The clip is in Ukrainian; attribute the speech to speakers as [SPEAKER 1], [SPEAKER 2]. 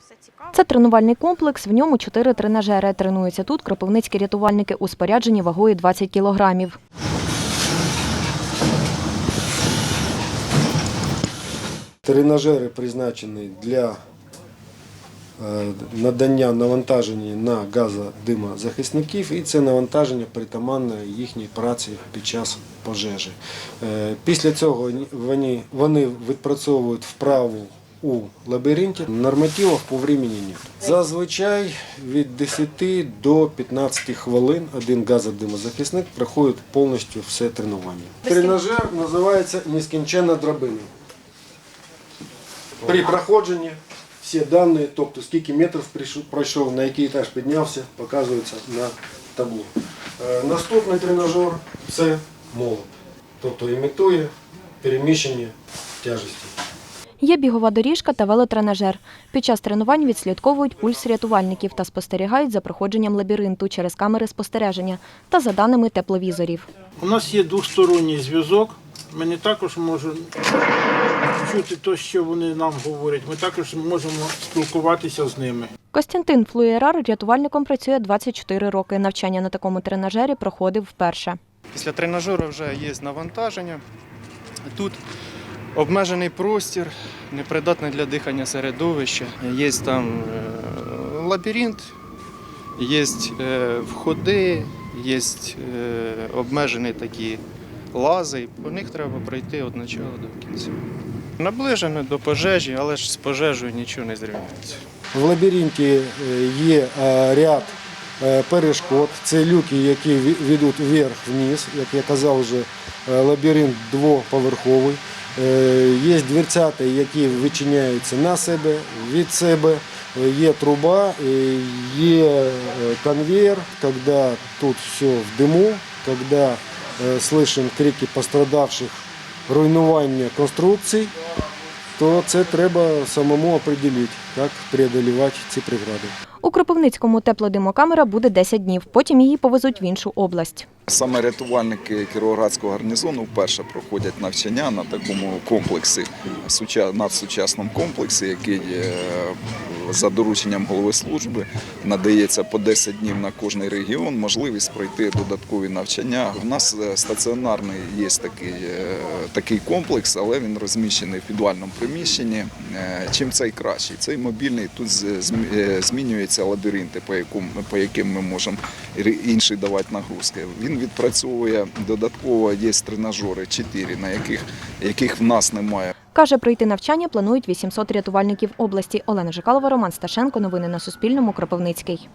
[SPEAKER 1] все цікаво.
[SPEAKER 2] Це тренувальний комплекс, в ньому чотири тренажери. Тренуються тут кропивницькі рятувальники у спорядженні вагою 20 кілограмів.
[SPEAKER 3] Тренажери призначені для е, надання навантаження на газодимозахисників і це навантаження притаманне їхній праці під час пожежі. Е, Після цього вони відпрацьовують вправу у лабіринті. Нормативів по времени нет. Зазвичай від 10 до 15 хвилин один газодимозахисник проходить повністю все тренування. Тренажер називається нескінченна драбина. При проходженні всі дані, тобто скільки метрів пройшов, на який етаж піднявся, показуються на табло. Е, Наступний тренажер це молот, тобто імітує переміщення тяжесті.
[SPEAKER 2] Є бігова доріжка та велотренажер. Під час тренувань відслідковують пульс рятувальників та спостерігають за проходженням лабіринту через камери спостереження та за даними тепловізорів.
[SPEAKER 4] У нас є двосторонній зв'язок. Ми не також можемо чути те, що вони нам говорять. Ми також можемо спілкуватися з ними.
[SPEAKER 2] Костянтин Флуєрар рятувальником працює 24 роки. Навчання на такому тренажері проходив вперше.
[SPEAKER 5] Після тренажеру вже є навантаження. Тут обмежений простір, непридатне для дихання середовище. Є там е, лабіринт, є е, входи, є е, обмежені такі лази. По них треба пройти від початку до кінця. Наближено до пожежі, але ж з пожежею нічого не зрівняється.
[SPEAKER 3] В лабіринті є ряд перешкод. Це люки, які ведуть вверх-вниз. Як я казав, вже лабіринт двоповерховий. Е, Є дверцята, які відчиняються на себе, від себе. Е, Є труба, е, є конвейер, коли тут все в диму, коли слышим крики пострадавших, руйнування конструкцій, то це треба самому определити, як преодолівати ці прегради.
[SPEAKER 2] У Кропивницькому теплодимокамера буде 10 днів. Потім її повезуть в іншу область.
[SPEAKER 6] Саме рятувальники Кіровоградського гарнізону вперше проходять навчання на такому комплексі, суча- надсучасному комплексі, який е, за дорученням голови служби надається по 10 днів на кожний регіон, можливість пройти додаткові навчання. У нас е, стаціонарний є такий, е, такий комплекс, але він розміщений в підвальному приміщенні. Е, Чим цей кращий? Цей мобільний тут змінюються лабіринти, по якому по яким ми можемо інші давати нагрузки. Він відпрацьовує додатково є тренажери 4, на яких, яких в нас немає.
[SPEAKER 2] Каже, пройти навчання планують 800 рятувальників області. Олена Жикалова, Роман Сташенко. Новини на Суспільному. Кропивницький.